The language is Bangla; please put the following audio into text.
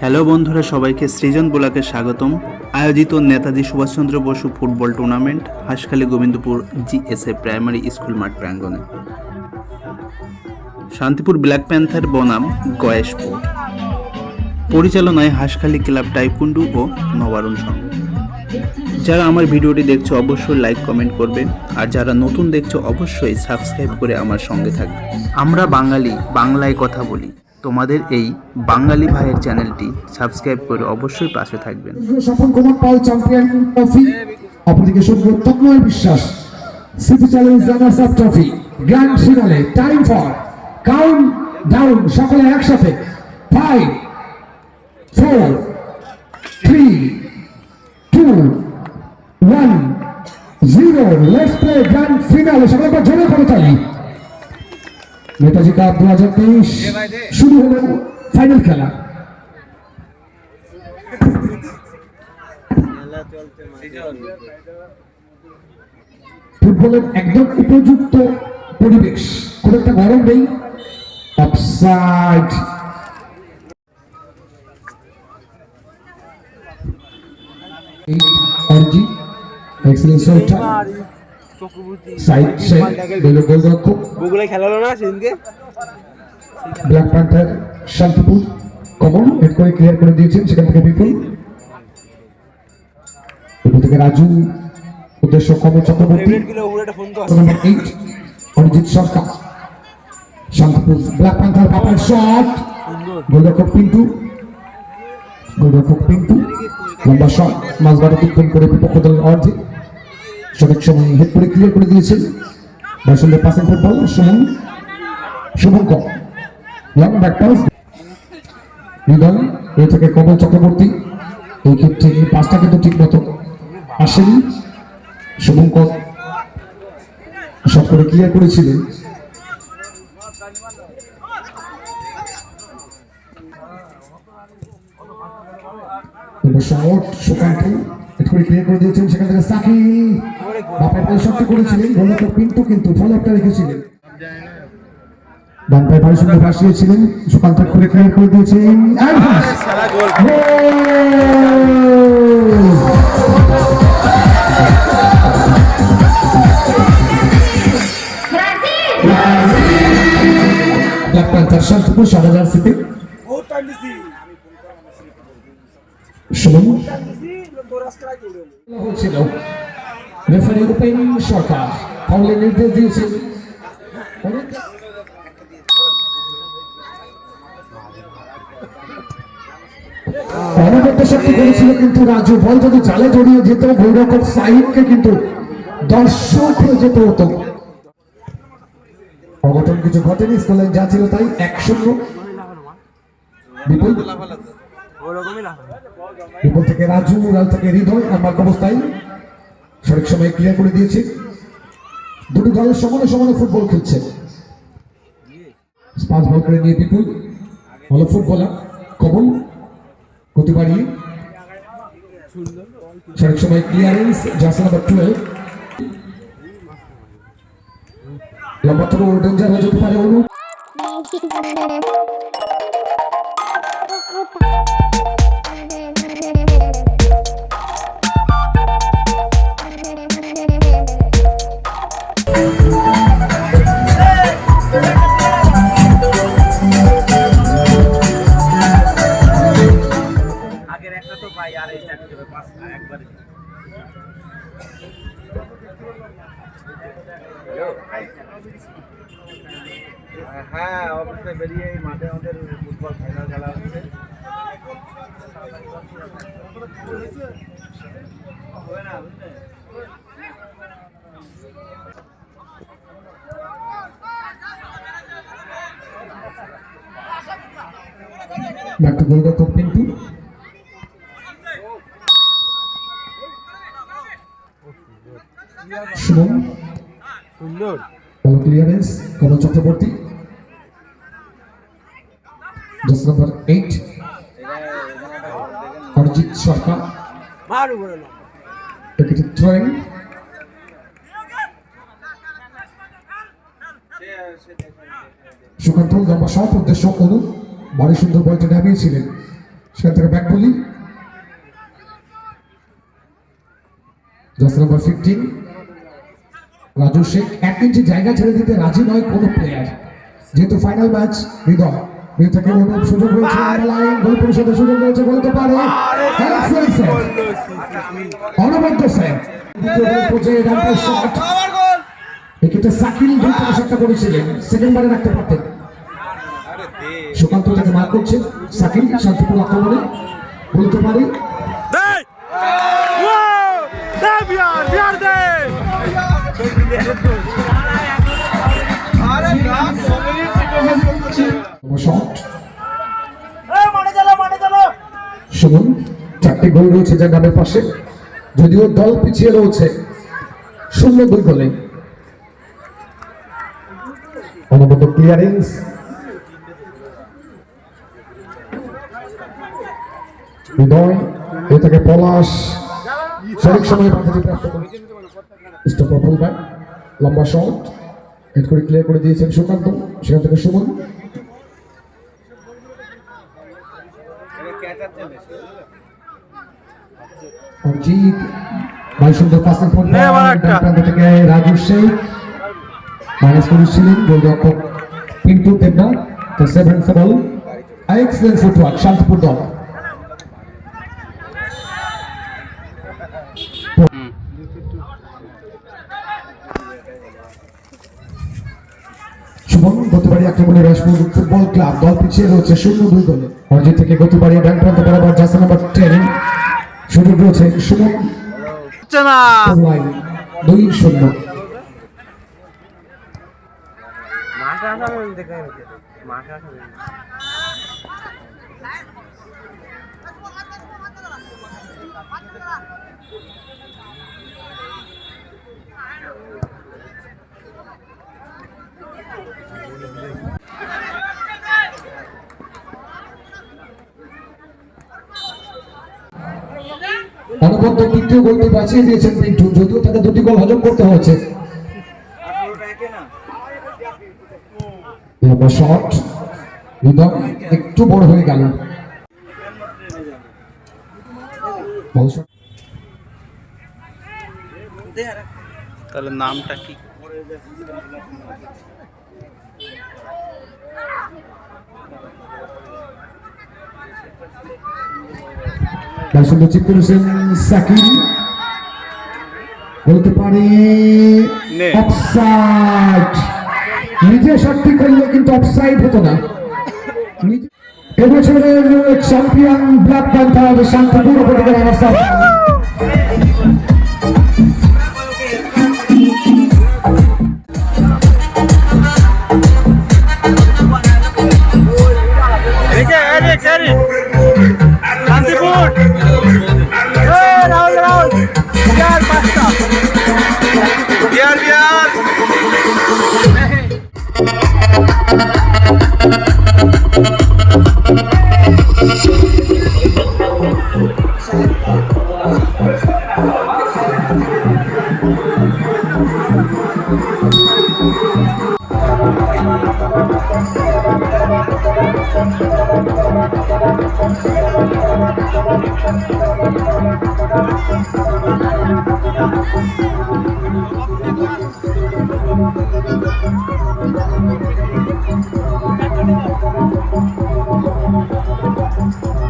হ্যালো বন্ধুরা, সবাইকে সৃজন বোলাকে স্বাগতম। আয়োজিত Netaji Subhashchandra Bose football tournament Hanskhali Gobindapur G S A primary school মাঠ প্রাঙ্গণে। শান্তিপুর ব্ল্যাক প্যান্থার বনাম গয়েশপুর পরিচালনায় হাঁসখালী ক্লাব টাইকুন্ডু ও নবারুণ সংঘ। যারা আমার ভিডিওটি দেখছ, অবশ্যই লাইক কমেন্ট করবে। আর যারা নতুন দেখছ, অবশ্যই সাবস্ক্রাইব করে আমার সঙ্গে থাকবে। আমরা বাঙালি, বাংলায় কথা বলি। তোমাদের এই বাঙালি ভাইয়ের চ্যানেলটি সাবস্ক্রাইব করে অবশ্যই পাশে থাকবেন। বিশ্বাস। City challenge runners up trophy grand finale time for countdown সকলে একসাথে। ফাইভ নেতাজি কাপ দু হাজার তেইশ শুরু হলো ফাইনাল খেলা। ফুটবলের একদম উপযুক্ত পরিবেশ। খুব একটা গরম নেই। অফসাইড অর্জি এক্সেলেন্স ওটা সাইড সে বেলো গোলরক্ষক বগুড়ায় খেলা হলো না সেদিনকে? Black panther Shantipur common head করে ক্লিয়ার করে দিয়েছেন সেখান থেকে বিপুল। এরপর থেকে রাজু উদ্দেশ্য কমল চক্রবর্তী। নম্বর eight Arijit Sarkar. Shantipur black panther বাপার shot গোলরক্ষক পিন্টু গোলরক্ষক পিন্টু লম্বা শট মাঝবাড়ি তিন করে বিপক্ষ দলের অর্ধে সঠিক সময় হেড করে ক্লিয়ার করে দিয়েছেন বয়সন্দের passing football Suman Shubhankar long back pass Hriday এ থেকে কমল চক্রবর্তী। এই ক্ষেত্রে এই পাসটা কিন্তু ঠিক মতো আসেনি। শুভঙ্কর শট করে ক্লিয়ার করেছিলেন। শট সুকান্ত একটু করে ক্লিয়ার করে দিয়েছেন সেখান থেকে সাকিল বাপের করেছিলেন গোলরক্ষক পিন্টু কিন্তু ফলোআপটা রেখেছিলেন ডান পায়ে সুন্দর ভাসিয়েছিলেন সুকান্ত করে ক্লিয়ার করে দিয়েছেন and pass! Goal! Black panther হয়েছিল। রেফারি উপেন সরকার। ফাউলের নির্দেশ দিয়েছেন। শক্তি করেছিল কিন্তু রাজু বল যদি জালে জড়িয়ে যেত গোলরক্ষক সাহিদকে কিন্তু দর্শক হয়ে যেতে হতো। অঘটন কিছু ঘটেনি স্কোরলাইন যা ছিল তাই এক শূন্য। বিপুল। ওরকমই না বিপুল থেকে রাজু রাল থেকে হৃদয় আমার অবস্থায় সঠিক সময় ক্লিয়ার করে দিয়েছে। দুটি দলের সমানে সমানে ফুটবল খেলছে। পাঁচ বল করে নিয়ে বিপুল। ভালো ফুটবলার, কমল গতি বাড়িয়ে সঠিক সময় ক্লিয়ারেন্স জার্সি নাম্বার টুয়েলভ লম্বা থ্রো ডেঞ্জার হয়ে যেতে পারে অনু হ্যাঁ অবশ্যই বেরিয়ে এই মাঠে আমাদের ফুটবল ফাইনাল খেলা হচ্ছে। একটা গোলরক্ষক পিন্টু। সুমন। সুন্দর ভালো ক্লিয়ারেন্স কমল চক্রবর্তী। দশ নম্বর এইট অরিজিৎ সরকার উইকেটে থ্রোয়িং সুকান্ত লম্বা শট, উদ্দেশ্য অনু। বড় সুন্দর বলটা নামিয়েছিলেন। সেখান থেকে ব্যাক বলি। দশ নম্বর ফিফটিন রাজু শেখ এক ইঞ্চি জায়গা ছেড়ে দিতে রাজি নয় কোনো প্লেয়ার যেহেতু ফাইনাল ম্যাচ হৃদয়। হৃদয় থেকে অনুপ সুযোগ রয়েছে। লাইন গোল পরিশোধের সুযোগ রয়েছে বলতে পারে। অনবদ্য স্যার। দ্বিতীয় গোল পর্যায়ে ডান শট আবার গোল! এক্ষেত্রে সাকিল দুই করেছিলেন। সেকেন্ড বারে রাখতে পারতেন। সুকান্ত তাকে মার করছে। সাকিল শান্তিপুর আক্রমণে বলতে পারে। আরে না কমিউনিটি টিমে করতেছে শট। সুমন চারটি গোল রয়েছে যার নামের পাশে। যদিও দল পিছিয়ে রয়েছে শূন্য দুই গোলে। অনবদ্য ক্লিয়ারেন্স হৃদয় এ থেকে পলাশ সঠিক সময়ে বাধাটি প্রাপ্ত করে স্টপার ফুলব্যাক লম্বা শট হেড করে ক্লিয়ার করে দিয়েছেন সুকান্ত সেখান থেকে সুমন। অজিত ভাই সুন্দর পাসের পর প্রান্ত থেকে রাজু শেখ। মাইনাস করেছিলেন গোলরক্ষক পিন্টু দেবনা তো seven seven excellent footwork Shantipur দল শুভম আক্রমণে রাজপুর ফুটবল ক্লাব দল পিছিয়ে রয়েছে শূন্য দুই গোলে। অর্জিত থেকে গতবারই ডান প্রান্ত বরাবর জাসা নাম্বার টেন সুযোগ রয়েছে শুভম হচ্ছে না লাইন দুই শূন্য। মাঠে আসামে দেখে মাঠে আসামে অনবদ্য তৃতীয় গোলটি বাঁচিয়ে দিয়েছেন পিন্টু, যদিও তাকে দুটি গোল হজম করতে হয়েছে। শট হৃদয় একটু বড় হয়ে গেল। তাহলে নামটা কি? তার সঙ্গে চিপ হোসেন সাকিব। বলতে পারে। অফসাইড নিজে শটটি করলে কিন্তু অফসাইড হতো না। এবছরের চ্যাম্পিয়ন ব্ল্যাক প্যান্থার শান্তিপুর উপজেলার অবস্থা। よろしくお願いします。